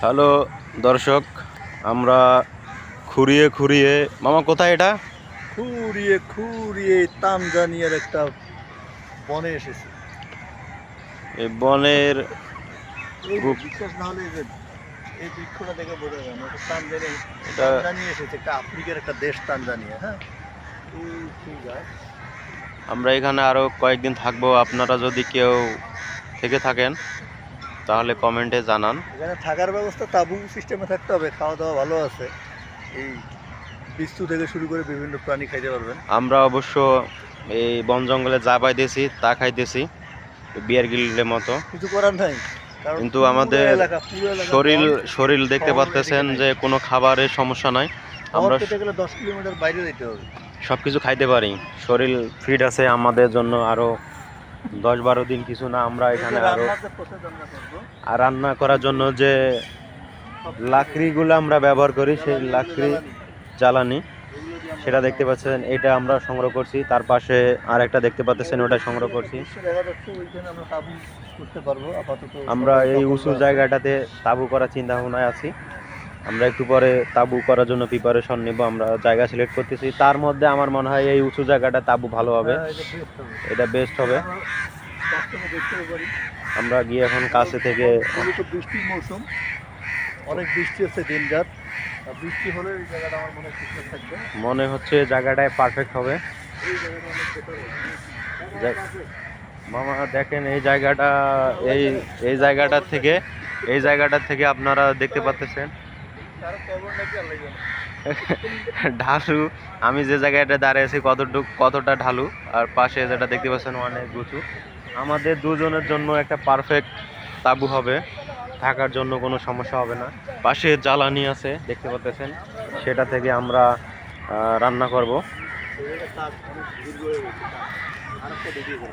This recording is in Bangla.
হ্যালো দর্শক আমরা খুঁড়িয়ে খুঁড়িয়ে মামা কোথায় এটা? খুঁড়িয়ে খুঁড়িয়ে তানজানিয়ার একটা বনে এসেছে। এই বনের এই যে খুব- বিশ্বাস না হলে এই বৃক্ষটা দেখে বোঝা যায় না তানজানিয়া তানজানিয়া এসেছে একটা আফ্রিকার একটা দেশ তানজানিয়া হ্যাঁ। আমরা এখানে আরও কয়েকদিন থাকব আপনারা যদি কেউ থেকে থাকেন তাহলে কমেন্টে জানান। এখানে থাকার ব্যবস্থা তাবু সিস্টেমে থাকতে হবে খাওয়া দাওয়া ভালো আছে। এই বিস্তু থেকে শুরু করে বিভিন্ন প্রাণী খাইতে পারবেন। আমরা অবশ্য এই বন জঙ্গলে যা পাইতেছি তা খাইতেছি বিয়ার গিল্ডের মতো। কিছু করার নাই কিন্তু আমাদের শরীর শরীর দেখতে এদিকে যে কোনো খাবারের সমস্যা নাই। আমরা গেলে দশ কিলোমিটার বাইরে যেতে হবে। সব কিছু খাইতে পারি। শরীর ফিট আছে আমাদের জন্য আরও দশ বারো দিন কিছু না আমরা এখানে আরও করব, আর রান্না করার জন্য যে লাকড়িগুলো আমরা ব্যবহার করি সেই লাকড়ি জ্বালানি সেটা দেখতে পাচ্ছেন এটা আমরা সংগ্রহ করছি। তার পাশে আর একটা দেখতে পাচ্ছেন ওটা সংগ্রহ করছি। আমরা এই উঁচু জায়গাটাতে তাবু করার চিন্তা ভাবনায় আছি। আমরা একটু পরে তাবু করার জন্য প্রিপারেশন নেব আমরা জায়গা সিলেক্ট করতেছি। তার মধ্যে আমার মনে হয় এই উঁচু জায়গাটা তাবু ভালো হবে। হ্যাঁ, এটা বেস্ট হবে। আমরা গিয়ে এখন কাছে থেকে বৃষ্টির মৌসুম। অনেক বৃষ্টি হচ্ছে দিনরাত। আর বৃষ্টি হলে এই জায়গাটা আমার মনে থাকবে। মনে হচ্ছে জায়গাটায় পারফেক্ট হবে। মামা দেখেন এই জায়গাটা এই এই জায়গাটার থেকে এই জায়গাটার থেকে আপনারা দেখতে পাচ্ছেন ঢালু, আমি যে জায়গাটা দাঁড়িয়ে আছি কতটুক কতটা ঢালু, আর পাশে যেটা দেখতে পাচ্ছেন অনেক উঁচু। আমাদের দুজনের জন্য একটা পারফেক্ট তাবু হবে। থাকার জন্য কোনো সমস্যা হবে না। পাশে জ্বালানি আছে, দেখতে পাচ্ছেন। সেটা থেকে আমরা রান্না করব।